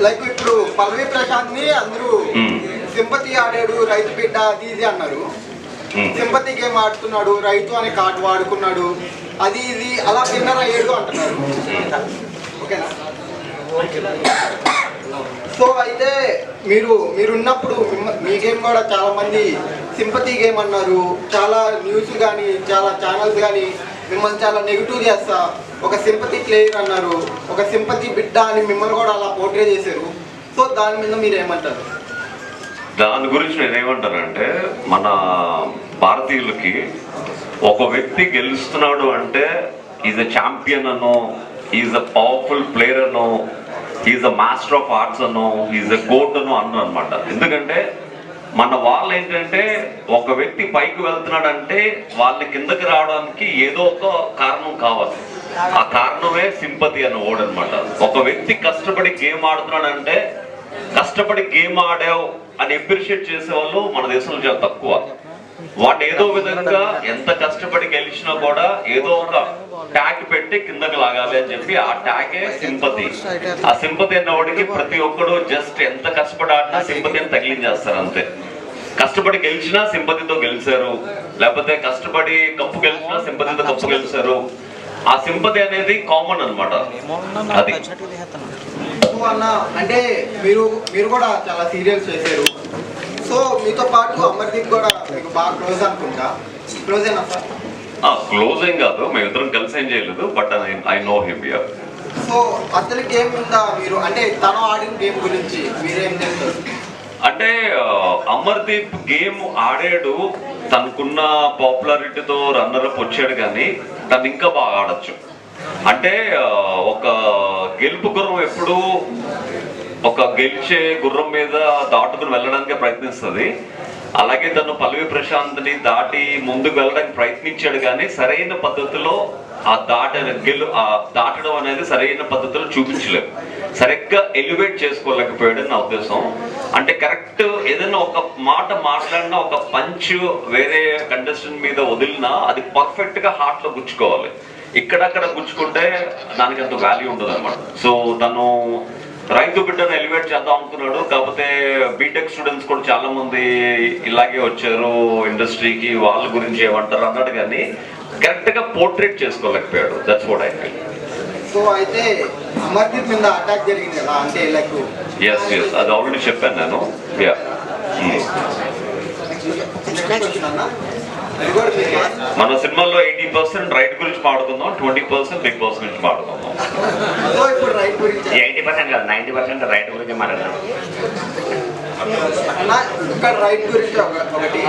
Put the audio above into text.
Like ఇప్పుడు పల్లవి ప్రశాంత్ని అందరూ మ్మ్. Sympathy ఆడాడు రైతు బిడ్డ అది ఇది అన్నారు. మ్మ్. సింపతి గేమ్ ఆడుతున్నాడు రైతు అనే కార్డు వాడుకున్నాడు అది ఇది అలా విన్నర్ అయ్యాడు అంటున్నారు. ఓకేనా? సో అయితే మీరు మీరున్నప్పుడు మీ గేమ్ కూడా చాలా మంది సింపతి గేమ్ అన్నారు. చాలా న్యూస్ కానీ చాలా ఛానల్స్ కానీ మిమ్మల్ని చాలా నెగిటివ్ చేస్తా. ఒక సింపతి ప్లేయర్ అన్నారు. ఒక సింపతి బిడ్డ అని మిమ్మల్ని కూడా అలా పోర్ట్రే చేశారు. సో దాని మీద మీరు ఏమంటారు? దాని గురించి నేనేమంటానంటే మన భారతీయులకి ఒక వ్యక్తి గెలుస్తున్నాడు అంటే ఈజ్ అ ఛాంపియన్ అనో ఈజ్ అ పవర్ఫుల్ ప్లేయర్ అనో is a master of arts అనో ఈజ్ అ గోట్ అనో అన్న అనమాట ఎందుకంటే మన వాళ్ళు ఏంటంటే ఒక వ్యక్తి పైకి వెళ్తున్నాడంటే వాళ్ళ కిందకి రావడానికి ఏదో ఒక కారణం కావాలి. ఆ కారణమే సింపతి అన్న ఓడ్ అనమాట ఒక వ్యక్తి కష్టపడి గేమ్ ఆడుతున్నాడంటే కష్టపడి గేమ్ ఆడావు అని అప్రిషియేట్ చేసే వాళ్ళు మన దేశంలో చాలా తక్కువ. వాడు ఏదో విధంగా ఎంత కష్టపడి గెలిచినా కూడా ఏదో ఒక ట్యాగ్ పెట్టి కిందకి లాగాలి అని చెప్పి ఆ ట్యాగే సింపతి. ఆ సింపతి అన్నవాడికి ప్రతి ఒక్కడు జస్ట్ ఎంత కష్టపడి ఆడినా సింపతి అని తగిలించేస్తారు అంతే. కష్టపడి గెలిచినా సింపతితో గెలిచారు. లేకపోతే కష్టపడి కప్పు గెలిచినా సింపతితో కప్పు గెలిచారు. ఆ సింపతి అనేది కామన్ అన్నమాట. అది. అంటే మీరు మీరు కూడా చాలా సీరియల్స్ చేశారు. మీతో పాటు అమర్దీప్ కూడా మీకు బాగా క్లోజ్ అనుకుంటా. క్లోజ్ అయినా సార్ క్లోజ్ ఏం కాదు మేమిద్దరం కలిసి ఏం చేయలేదు but I know him year so అసలు గేమ్ మీద మీరు? అంటే తను ఆడిన గేమ్ గురించి మీరేం చెప్తారు? అంటే అమర్దీప్ గేమ్ ఆడాడు తనకున్న పాపులారిటీతో రన్నర్ అప్ వచ్చాడు కానీ తను ఇంకా బాగా ఆడొచ్చు. అంటే ఒక గెలుపు గుర్రం ఎప్పుడు ఒక గెలిచే గుర్రం మీద దాటుకుని వెళ్ళడానికి ప్రయత్నిస్తుంది. అలాగే తను పల్లవి ప్రశాంత్ని దాటి ముందుకు వెళ్ళడానికి ప్రయత్నించాడు కానీ సరైన పద్ధతిలో ఆ దాట గెలు ఆ దాటడం అనేది సరైన పద్ధతిలో చూపించలేదు. సరిగ్గా ఎలివేట్ చేసుకోలేకపోయాడు నా ఉద్దేశం. అంటే కరెక్ట్ ఏదైనా ఒక మాట మాట్లాడినా ఒక పంచ్ వేరే కంటెస్టెంట్ మీద వదిలినా అది పర్ఫెక్ట్గా హార్ట్లో గుచ్చుకోవాలి. ఇక్కడక్కడ గుచ్చుకుంటే దానికి అంత వాల్యూ ఉండదు అనమాట సో తను రైతు బిడ్డను ఎలివేట్ చేద్దాం అనుకున్నాడు. కాకపోతే బీటెక్ స్టూడెంట్స్ కూడా చాలా మంది ఇలాగే వచ్చారు ఇండస్ట్రీకి. వాళ్ళ గురించి ఏమంటారు అన్నాడు కానీ కరెక్ట్గా portrait చేసుకోలేకపోయాడు. That's what I feel so అయితే అమర్దీప్ మీద అటాక్ జరిగింది కదా అంటే లైక్ ఎస్ ఎస్ అది ఆల్రెడీ చెప్పాను నేను. యా మన సినిమాలో ఎయిటీ పర్సెంట్ రైట్ గురించి మాట్లాడుకుందాం ట్వంటీ పర్సెంట్ బిగ్ బాస్ గురించి మాట్లాడుకుందాం. ఎయిటీ పర్సెంట్ కాదు నైంటీ పర్సెంట్ రైట్ గురించి మాట్లాడదాం. రైట్ గురించి ఒక- ఒకటి.